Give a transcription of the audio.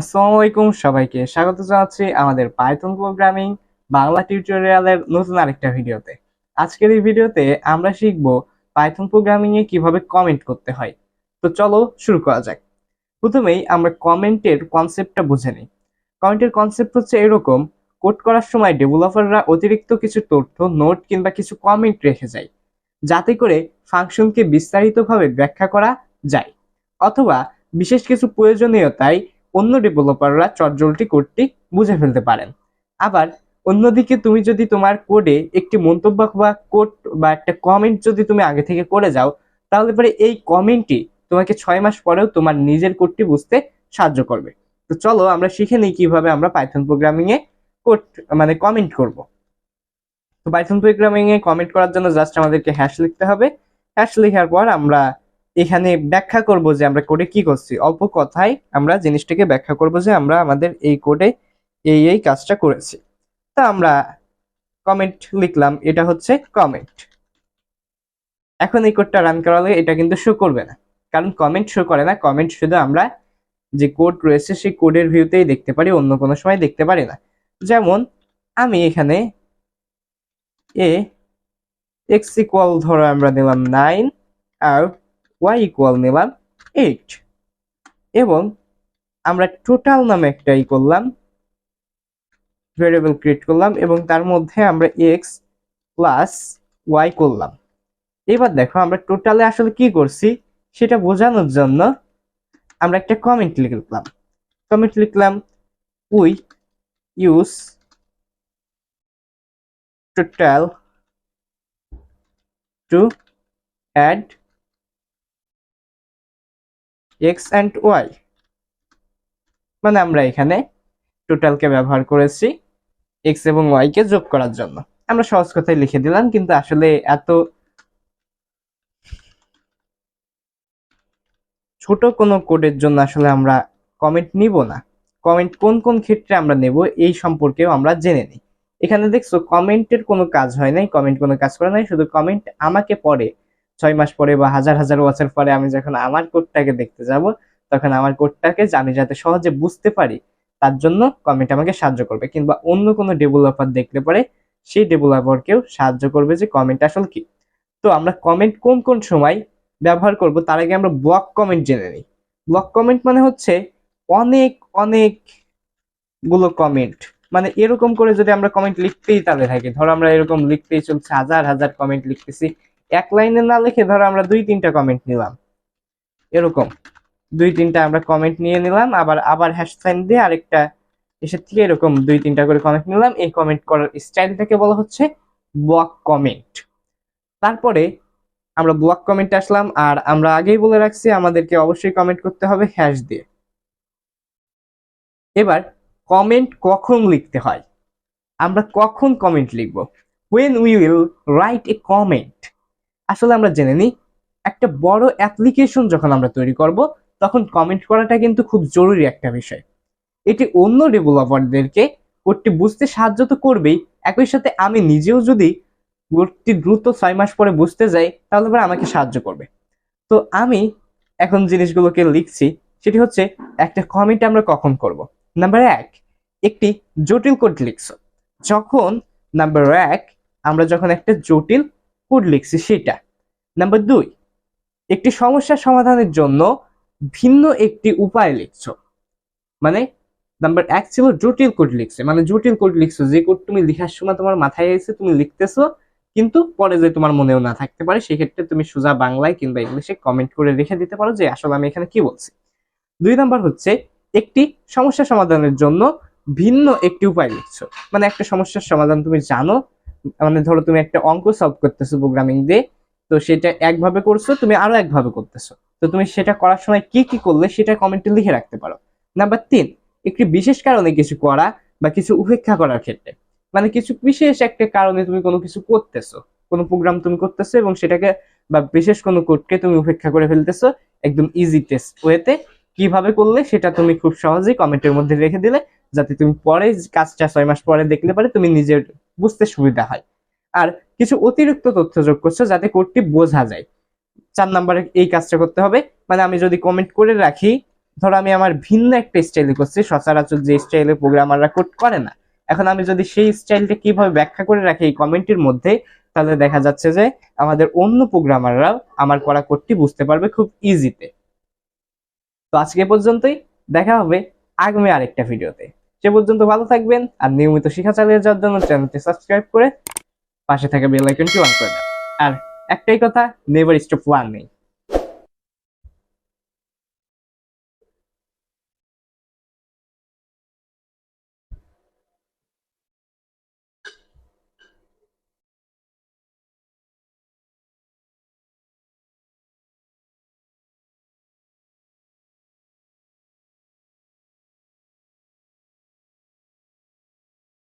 আসসালামু আলাইকুম সবাইকে স্বাগত জানাচ্ছি আমাদের পাইথন প্রোগ্রামিং বাংলা টিউটোরিয়ালের নতুন আরেকটা ভিডিওতে। আজকের এই ভিডিওতে আমরা শিখব পাইথন প্রোগ্রামিং এ কীভাবে কমেন্ট করতে হয়। তো চলো শুরু করা যাক। প্রথমেই আমরা কমেন্টের কনসেপ্টটা বুঝে নিই। কমেন্টের কনসেপ্ট হচ্ছে এরকম কোড করার সময় ডেভেলপাররা অতিরিক্ত কিছু তথ্য নোট কিংবা কিছু কমেন্ট রেখে যায়, যাতে করে ফাংশনকে বিস্তারিতভাবে ব্যাখ্যা করা যায়, অথবা বিশেষ কিছু প্রয়োজনীয়তায় অন্য ডেভেলপাররা চটজলটি কোডটি বুঝে ফেলতে পারেন। আবার অন্যদিকে তুমি যদি তোমার কোডে একটি মন্তব্য বা কোড বা একটা কমেন্ট যদি তুমি আগে থেকে করে যাও, তাহলে পরে এই কমেন্টটি তোমাকে ছয় মাস পরেও তোমার নিজের কোডটি বুঝতে সাহায্য করবে। তো চলো আমরা শিখে নিই কীভাবে আমরা পাইথন প্রোগ্রামিং এ কোড মানে কমেন্ট করব। তো পাইথন প্রোগ্রামিং এ কমেন্ট করার জন্য জাস্ট আমাদেরকে হ্যাশ লিখতে হবে। হ্যাশ লেখার পর আমরা এখানে ব্যাখ্যা করব যে আমরা কোডে কি করছি। অল্প কথায় আমরা জিনিসটাকে ব্যাখ্যা করব যে আমরা আমাদের এই কোডে এই এই কাজটা করেছি। তা আমরা কমেন্ট লিখলাম, এটা হচ্ছে কমেন্ট এখন এই কোডটা রান করালে এটা কিন্তু শো করবে না। কারণ কমেন্ট শো করে না কমেন্ট শুধু আমরা যে কোড রয়েছে সেই কোডের ভিউতেই দেখতে পারি, অন্য কোনো সময় দেখতে পারি না। যেমন আমি এখানে এ এক্স ইকুয়াল ধরো আমরা দিলাম নাইন আর ওয়াই ইকুয়াল নিলাম এইট এবং আমরা টোটাল নামে একটা ই করলাম ভেরিয়েবল ক্রিয়েট করলাম, এবং তার মধ্যে আমরা এক্স প্লাস ওয়াই করলাম। এবার দেখো আমরা টোটালে আসলে কি করছি, সেটা বোঝানোর জন্য আমরা একটা কমেন্ট লিখলাম কমেন্ট লিখলাম we use total to add X and Y মানে আমরা এখানে টোটালকে ব্যবহার করেছি এক্স এবং ওয়াই কে যোগ করার জন্য। আমরা সহজ কথায় লিখে দিলাম, কিন্তু আসলে এত ছোট কোনো কোডের জন্য আসলে আমরা কমেন্ট নিব না। কমেন্ট কোন কোন ক্ষেত্রে আমরা নেব এই সম্পর্কেও আমরা জেনে নিই। এখানে দেখছ কমেন্টের কোনো কাজ হয় নাই কমেন্ট কোনো কাজ করে নাই, শুধু কমেন্ট আমাকে পরে ছয় মাস পরে বা হাজার হাজার বছর পরে আমি যখন আমার কোডটাকে দেখতে যাব, তখন আমার কোডটাকে আমি যাতে সহজে বুঝতে পারি, তার জন্য কমেন্ট আমাকে সাহায্য করবে। কিংবা অন্য কোনো ডেভেলপার দেখলে পরে সেই ডেভেলপারকেও সাহায্য করবে যে কমেন্ট আসলে কি। তো আমরা কমেন্ট কোন কোন সময় ব্যবহার করব, তার আগে আমরা ব্লক কমেন্ট জেনে নিই। ব্লক কমেন্ট মানে হচ্ছে অনেক অনেকগুলো কমেন্ট মানে এরকম করে যদি আমরা কমেন্ট লিখতেই তাহলে থাকি, ধরো আমরা এরকম লিখতেই চলছে, হাজার হাজার কমেন্ট লিখতেছি এক লাইনে না লিখে ধরো আমরা দুই তিনটা কমেন্ট নিলাম। এরকম। দুই তিনটা আমরা কমেন্ট নিয়ে নিলাম, আবার আবার হ্যাশ সাইন দিয়ে আরেকটা এসে থেকে এরকম দুই তিনটা করে কমেন্ট নিলাম। এই কমেন্ট করার স্টাইলটাকে বলা হচ্ছে ব্লক কমেন্ট তারপরে আমরা ব্লক কমেন্ট আসলাম, আর আমরা আগেই বলে রাখছি, আমাদেরকে অবশ্যই কমেন্ট করতে হবে হ্যাশ দিয়ে। এবার কমেন্ট কখন লিখতে হয়? আমরা কখন কমেন্ট লিখব? When we will write a comment? আসলে আমরা জেনে নিই, একটা বড় অ্যাপ্লিকেশন যখন আমরা তৈরি করব, তখন কমেন্ট করাটা কিন্তু খুব জরুরি একটা বিষয়। এটি অন্য ডেভেলপারদেরকে কোডটি বুঝতে সাহায্য তো করবেই। একই সাথে আমি নিজেও যদি কোডটি দ্রুত ছয় মাস পরে বুঝতে যাই, তাহলে পরে আমাকে সাহায্য করবে। তো আমি এখন জিনিসগুলোকে লিখছি, সেটি হচ্ছে একটা কমেন্ট আমরা কখন করব? নাম্বার এক, একটি জটিল কোড লিখছো। যখন নাম্বার এক, আমরা যখন একটা জটিল কোড লিখছি সেটা। নাম্বার দুই, একটি সমস্যা সমাধানের জন্য ভিন্ন একটি উপায় লিখছো। মানে নাম্বার এক ছিল জটিল কোড লিখছে। মানে জটিল কোড লিখছো যে কোড তুমি লিখার সময় তোমার মাথায় এসে তুমি লিখতেছো, কিন্তু পরে যে তোমার মনেও না থাকতে পারে, সেক্ষেত্রে তুমি সোজা বাংলায় কিংবা ইংলিশে কমেন্ট করে রেখে দিতে পারো যে আসলে আমি এখানে কি বলছি। দুই নাম্বার হচ্ছে একটি সমস্যা সমাধানের জন্য ভিন্ন একটি উপায় লিখছো। মানে একটা সমস্যার সমাধান তুমি জানো মানে ধরো তুমি একটা অঙ্ক সলভ করতেছো প্রোগ্রামিং দিয়ে, তো সেটা একভাবে করছ, তুমি আরও একভাবে করতেছো। তো তুমি সেটা করার সময় কি কি করলে সেটা কমেন্টে লিখে রাখতে পারো। নাম্বার তিন, একটি বিশেষ কারণে কিছু করা বা কিছু উপেক্ষা করার ক্ষেত্রে। মানে কিছু বিশেষ একটা কারণে তুমি কোনো কিছু করতেছো। কোনো প্রোগ্রাম তুমি করতেছো এবং সেটাকে বা বিশেষ কোনো কোডকে তুমি উপেক্ষা করে ফেলতেছো একদম ইজি টেস্ট ওয়েতে কীভাবে করলে সেটা তুমি খুব সহজেই কমেন্টের মধ্যে রেখে দিলে যাতে তুমি পরে কাজটা ছয় মাস পরে দেখলে পারে তুমি নিজের বুঝতে সুবিধা হয়। আর কিছু অতিরিক্ত তথ্য যোগ করছ যাতে কোডটি বোঝা যায়। চার নম্বরে এই কাজটা করতে হবে। মানে আমি যদি কমেন্ট করে রাখি, ধরো আমি আমার ভিন্ন একটা স্টাইলে করছি, সচরাচর যে স্টাইলে প্রোগ্রামাররা কোড করে না। এখন আমি যদি সেই স্টাইলটা কীভাবে ব্যাখ্যা করে রাখি এই কমেন্টের মধ্যে, তাহলে দেখা যাচ্ছে যে আমাদের অন্য প্রোগ্রামাররাও আমার করা কোডটি বুঝতে পারবে খুব ইজিতে তো আজকে পর্যন্তই। দেখা হবে আগামী আরেকটা ভিডিওতে সে পর্যন্ত ভালো থাকবেন আর নিয়মিত শিক্ষা চালিয়ে যাওয়ার জন্য চ্যানেলটি সাবস্ক্রাইব করে পাশে থাকা বেল আইকনটি অন করে দেন আর একটাই কথা নেভার স্টপ ওয়ার্নিং